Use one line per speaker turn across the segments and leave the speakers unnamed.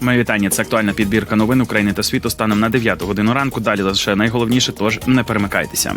Моє вітання. Це актуальна підбірка новин України та світу станом на 9 годину ранку. Далі лише найголовніше, тож не перемикайтеся.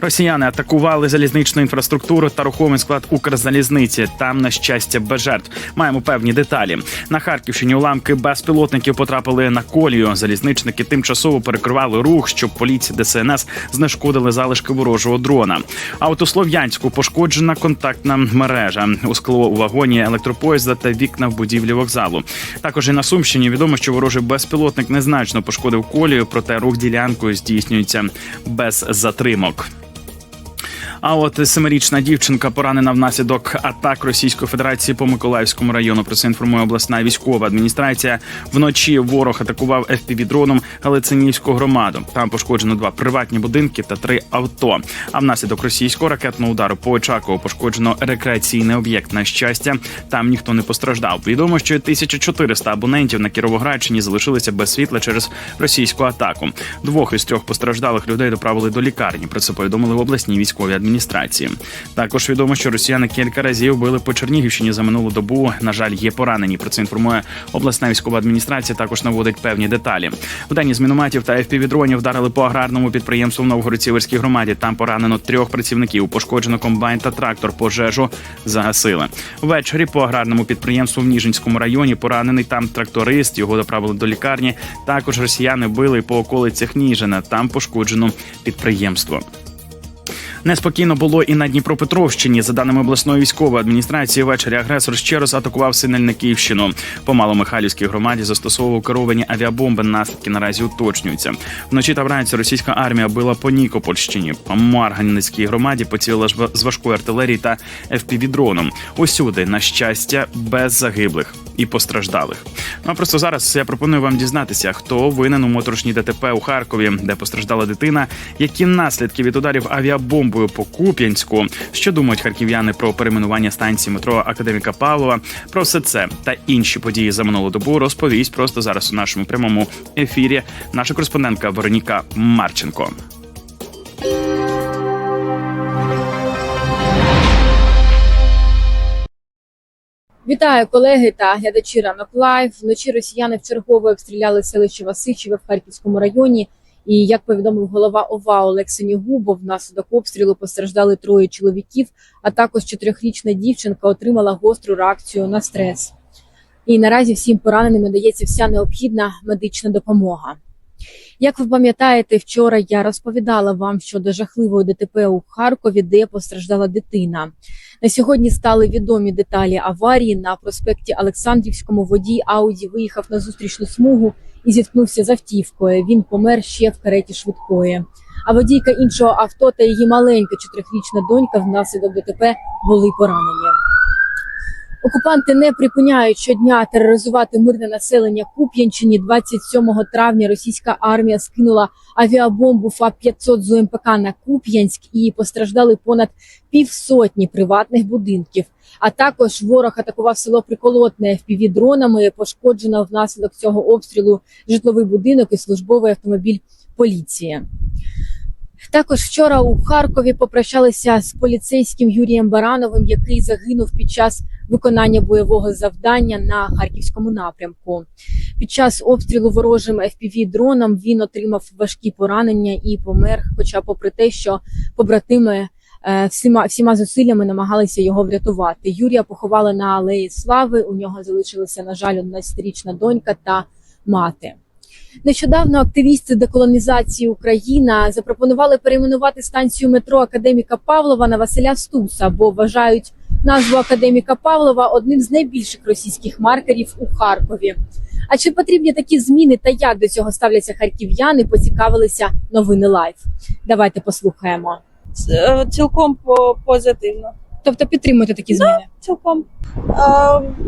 Росіяни атакували залізничну інфраструктуру та рухомий склад Укрзалізниці. Там, на щастя, без жертв. Маємо певні деталі. На Харківщині уламки безпілотників потрапили на колію. Залізничники тимчасово перекривали рух, щоб поліція ДСНС знешкодили залишки ворожого дрона. А от у Слов'янську пошкоджена контактна мережа у скло у вагоні електропоїзда та вікна в будівлі вокзалу. Також і на Сумщині відомо, що ворожий безпілотник незначно пошкодив колію, проте рух ділянкою здійснюється без затримок. А от семирічна дівчинка поранена внаслідок атак Російської Федерації по Миколаївському району. Про це інформує обласна військова адміністрація. Вночі ворог атакував fpv дроном Галицинівську громаду. Там пошкоджено два приватні будинки та три авто. А внаслідок російського ракетного удару по Очакову пошкоджено рекреаційний об'єкт. На щастя, там ніхто не постраждав. Відомо, що 1400 абонентів на Кіровоградщині залишилися без світла через російську атаку. Двох із трьох постраждалих людей доправили до лікарні. Про це повідомили в обласній військовій адміністрації. Також відомо, що росіяни кілька разів били по Чернігівщині за минулу добу. На жаль, є поранені. Про це інформує обласна військова адміністрація. Також наводить певні деталі. В день з мінометів та FPV-дронів вдарили по аграрному підприємству в Новгород-Сіверській громаді. Там поранено трьох працівників. Пошкоджено комбайн та трактор. Пожежу загасили. Ввечері по аграрному підприємству в Ніжинському районі поранений там тракторист. Його доправили до лікарні. Також росіяни били по околицях Ніжина. Там пошкоджено підприємство. Неспокійно було і на Дніпропетровщині. За даними обласної військової адміністрації, ввечері агресор ще раз атакував Синельниківщину. По Маломихайлівській громаді застосовував керовані авіабомби. Наслідки наразі уточнюються. Вночі та вранці російська армія била по Нікопольщині. По Марганецькій громаді поцілила з важкої артилерії та FPV-дроном. Усюди, на щастя, без загиблих і постраждалих. Ну а просто зараз я пропоную вам дізнатися, хто винен у моторошній ДТП у Харкові, де постраждала дитина, які наслідки від ударів авіабомбою по Куп'янську, що думають харків'яни про перейменування станції метро Академіка Павлова. Про все це та інші події за минулу добу розповість просто зараз у нашому прямому ефірі. Наша кореспондентка Вероніка Марченко.
Вітаю колеги та глядачі ранок лайв. Вночі росіяни вчергово обстріляли селище Васичеве в Харківському районі. І як повідомив голова ОВА Олег Синігубов, внаслідок обстрілу постраждали троє чоловіків, а також чотирьохрічна дівчинка отримала гостру реакцію на стрес. І наразі всім пораненим надається вся необхідна медична допомога. Як ви пам'ятаєте, вчора я розповідала вам щодо жахливої ДТП у Харкові, де постраждала дитина. На сьогодні стали відомі деталі аварії на проспекті Олександрівському. Водій Ауді виїхав на зустрічну смугу і зіткнувся з автівкою. Він помер ще в кареті швидкої. А водійка іншого авто та її маленька чотирьохрічна донька внаслідок ДТП були поранені. Окупанти не припиняють щодня тероризувати мирне населення Куп'янщині. 27 травня російська армія скинула авіабомбу ФАП-500 з УМПК на Куп'янськ і постраждали понад півсотні приватних будинків. А також ворог атакував село Приколотне fpv дронами. Пошкоджено внаслідок цього обстрілу житловий будинок і службовий автомобіль поліції. Також вчора у Харкові попрощалися з поліцейським Юрієм Барановим, який загинув під час виконання бойового завдання на харківському напрямку. Під час обстрілу ворожим fpv дроном він отримав важкі поранення і помер. Хоча, попри те, що побратими е, всіма всіма зусиллями намагалися його врятувати. Юрія поховали на алеї Слави. У нього залишилася, на жаль, 11-річна донька та мати. Нещодавно активісти деколонізації Україна запропонували перейменувати станцію метро Академіка Павлова на Василя Стуса, бо вважають назву Академіка Павлова одним з найбільших російських маркерів у Харкові. А чи потрібні такі зміни та як до цього ставляться харків'яни? Поцікавилися новини лайф. Давайте послухаємо.
Цілком по- позитивно.
Тобто підтримуєте такі зміни?
Цілком. Е,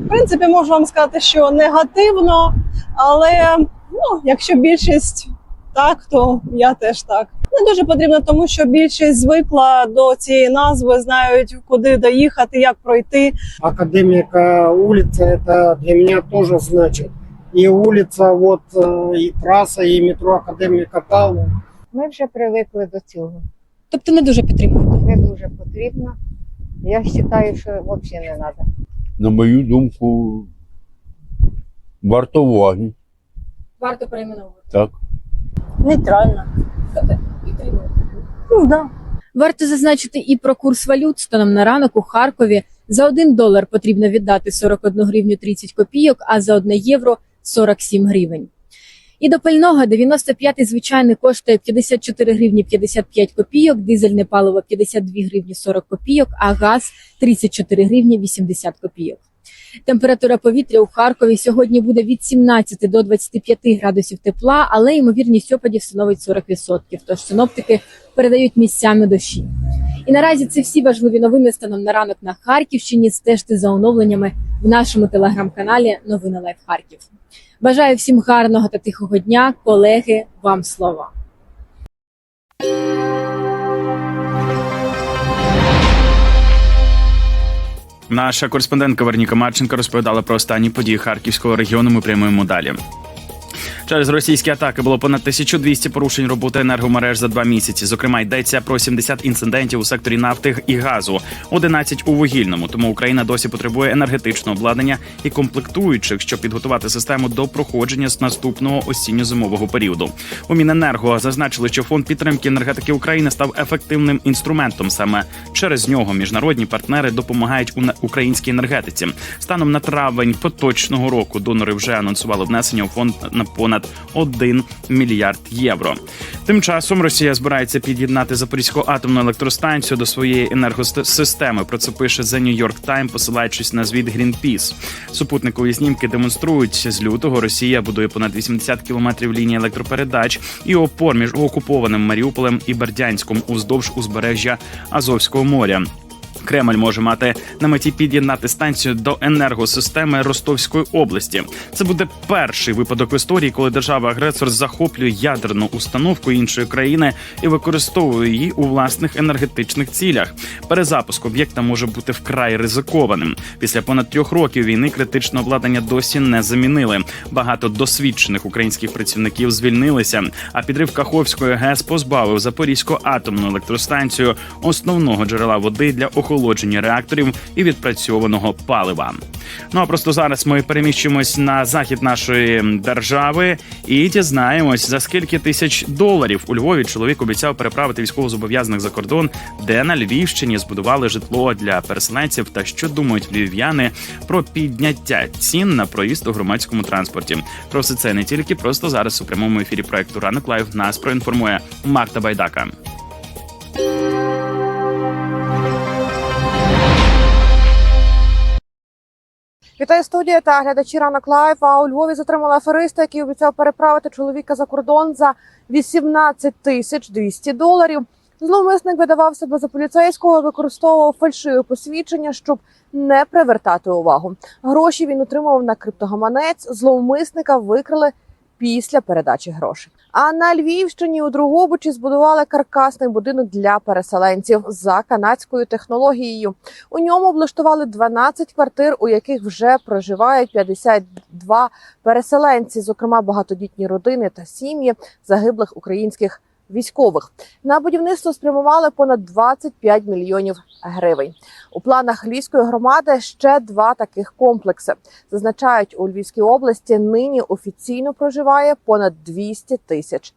в принципі, можу вам сказати, що негативно, але ну, якщо більшість так, то я теж так. Не дуже потрібно, тому що більшість звикла до цієї назви, знають, куди доїхати, як пройти.
Академика улица, это для меня тоже значит. И улица, вот, э, и трасса, и метро Академика Павлова.
Ми вже привикли до цього.
Тобто не дуже підтримуєте.
Не дуже потрібно. Я вважаю, що взагалі не треба.
на мою думку, Вартового.
Варто перейменовувати.
Так.
Нейтрально.
Підтримуєте.
Ну да.
Варто зазначити і про курс валют станом на ранок у Харкові. За 1 долар потрібно віддати 41 гривню 30 копійок, а за 1 євро 47 гривень. І до пального 95-й звичайний коштує 54 гривні 55 копійок, дизельне паливо 52 гривні 40 копійок, а газ 34 гривні 80 копійок. Температура повітря у Харкові сьогодні буде від 17 до 25 градусів тепла, але ймовірність опадів становить 40%. Тож синоптики передають місцями дощі. І наразі це всі важливі новини станом на ранок на Харківщині. Стежте за оновленнями в нашому телеграм-каналі Новини Лайф Харків. Бажаю всім гарного та тихого дня, колеги. Вам слова.
Наша кореспондентка Верніка Марченко розповідала про останні події харківського регіону. Ми прямуємо далі. Через російські атаки було понад 1200 порушень роботи енергомереж за два місяці. Зокрема, йдеться про 70 інцидентів у секторі нафти і газу, 11 у вугільному. Тому Україна досі потребує енергетичного обладнання і комплектуючих, щоб підготувати систему до проходження з наступного осінньо-зимового періоду. У Міненерго зазначили, що фонд підтримки енергетики України став ефективним інструментом. Саме через нього міжнародні партнери допомагають у українській енергетиці. Станом на травень поточного року донори вже анонсували внесення у фонд на понад 1 мільярд євро. Тим часом Росія збирається під'єднати Запорізьку атомну електростанцію до своєї енергосистеми. Про це пише The New York Times, посилаючись на звіт Greenpeace. Супутникові знімки демонструють з лютого. Росія будує понад 80 кілометрів лінії електропередач і опор між окупованим Маріуполем і Бердянськом уздовж узбережжя Азовського моря. Кремль може мати на меті під'єднати станцію до енергосистеми Ростовської області. Це буде перший випадок в історії, коли держава-агресор захоплює ядерну установку іншої країни і використовує її у власних енергетичних цілях. Перезапуск об'єкта може бути вкрай ризикованим. Після понад трьох років війни критичне обладнання досі не замінили. Багато досвідчених українських працівників звільнилися. А підрив Каховської ГЕС позбавив Запорізьку атомну електростанцію основного джерела води для охолодження реакторів і відпрацьованого палива. Ну а просто зараз ми переміщуємось на захід нашої держави і дізнаємось за скільки тисяч доларів у Львові чоловік обіцяв переправити військовозобов'язаних за кордон, де на Львівщині збудували житло для переселенців та що думають львів'яни про підняття цін на проїзд у громадському транспорті. Про все це не тільки просто зараз у прямому ефірі проекту Ранок Лайв нас проінформує Марта Байдака.
Вітаю студія та глядачі ранок лайф. А у Львові затримали афериста, який обіцяв переправити чоловіка за кордон за 18 тисяч 200 доларів. Зловмисник видавав себе за поліцейського, використовував фальшиве посвідчення, щоб не привертати увагу. Гроші він отримував на криптогаманець. Зловмисника викрили після передачі грошей. А на Львівщині у Другобичі збудували каркасний будинок для переселенців за канадською технологією. У ньому облаштували 12 квартир, у яких вже проживають 52 переселенці, зокрема багатодітні родини та сім'ї загиблих українських військових. На будівництво спрямували понад 25 мільйонів гривень. У планах львівської громади ще два таких комплекси. Зазначають у Львівській області нині офіційно проживає понад 200 тисяч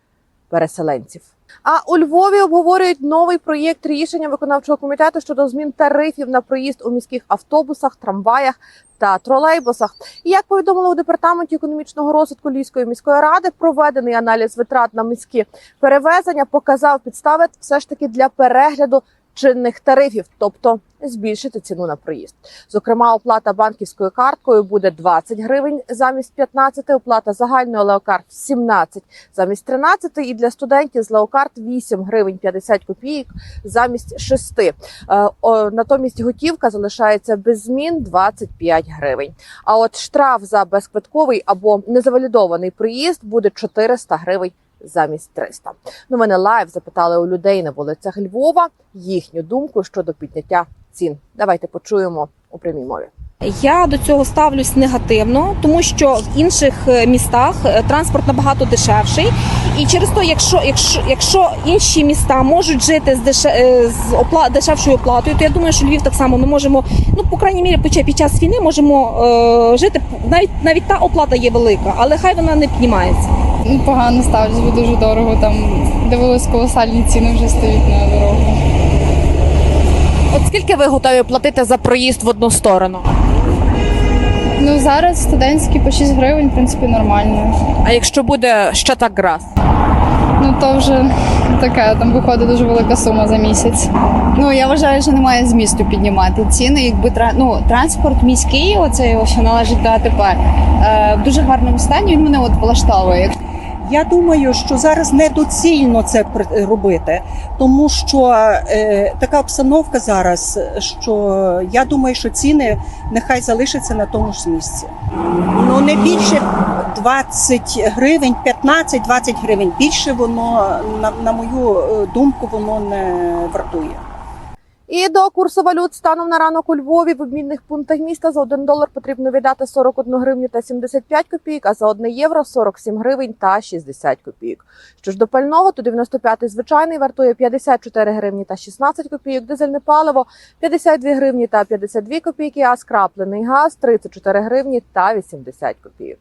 переселенців. А у Львові обговорюють новий проєкт рішення виконавчого комітету щодо змін тарифів на проїзд у міських автобусах, трамваях та тролейбусах. І як повідомили у департаменті економічного розвитку Львівської міської ради, проведений аналіз витрат на міські перевезення показав підстави все ж таки для перегляду чинних тарифів, тобто збільшити ціну на проїзд. Зокрема, оплата банківською карткою буде 20 гривень замість 15, оплата загальною леокарт 17 замість 13 і для студентів з леокарт 8 гривень 50 копійок замість 6. Е, Натомість готівка залишається без змін 25 гривень. А от штраф за безквитковий або незавалідований проїзд буде 400 гривень замість 300. мене лайв запитали у людей на вулицях Львова їхню думку щодо підняття цін. Давайте почуємо у прямій мові.
Я до цього ставлюсь негативно, тому що в інших е, містах е, транспорт набагато дешевший. І через то, якщо, якщо, якщо інші міста можуть жити з, деше, е, з опла, дешевшою оплатою, то я думаю, що Львів так само ми можемо, ну по крайній мірі, під час- під час війни можемо е, жити. Навіть навіть та оплата є велика, але хай вона не піднімається.
Ну, погано ставлюсь, бо дуже дорого. Там дивились колосальні ціни вже стоять на дорогу.
От скільки ви готові платити за проїзд в одну сторону?
Ну зараз студентські по 6 гривень, в принципі, нормально.
А якщо буде ще так раз?
Ну то вже таке, там виходить дуже велика сума за місяць.
Ну я вважаю, що немає змісту піднімати ціни. Якби ну, транспорт міський, оцей що належить до АТП, е, в дуже гарному стані. Він мене от влаштовує.
Я думаю, що зараз недоцільно це робити, тому що е, така обстановка зараз, що я думаю, що ціни нехай залишаться на тому ж місці. Ну не більше 20 гривень, 15-20 гривень. Більше воно, на, на мою е, думку, воно не вартує.
І до курсу валют станом на ранок у Львові в обмінних пунктах міста за 1 долар потрібно віддати 41 гривню та 75 копійок, а за 1 євро 47 гривень та 60 копійок. Що ж до пального, то 95-й звичайний вартує 54 гривні та 16 копійок, дизельне паливо 52 гривні та 52 копійки, а скраплений газ 34 гривні та 80 копійок.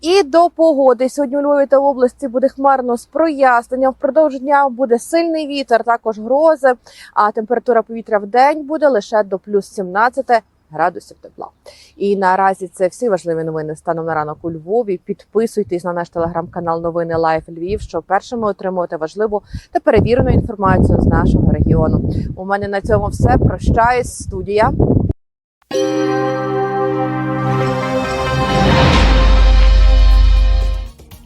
І до погоди сьогодні у Львові та області буде хмарно з проясненням. Впродовж дня буде сильний вітер, також грози. А температура повітря в день буде лише до плюс 17 градусів тепла. І наразі це всі важливі новини станом на ранок у Львові. Підписуйтесь на наш телеграм-канал Новини Лайф Львів, щоб першими отримувати важливу та перевірену інформацію з нашого регіону. У мене на цьому все. Прощаюсь, студія.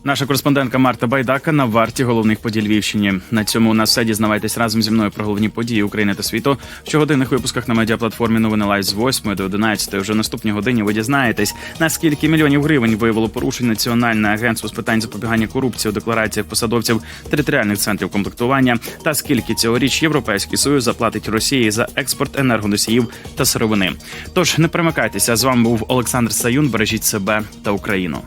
Наша кореспондентка Марта Байдака на варті головних подій Львівщині. На цьому у нас все дізнавайтесь разом зі мною про головні події України та світу. В щогодинних випусках на медіаплатформі Новини Лайв з 8 до 11. Вже наступні годині ви дізнаєтесь, наскільки мільйонів гривень виявило порушень Національне агентство з питань запобігання корупції у деклараціях посадовців територіальних центрів комплектування, та скільки цьогоріч Європейський Союз заплатить Росії за експорт енергоносіїв та сировини. Тож не примикайтеся. З вами був Олександр Саюн. Бережіть себе та Україну.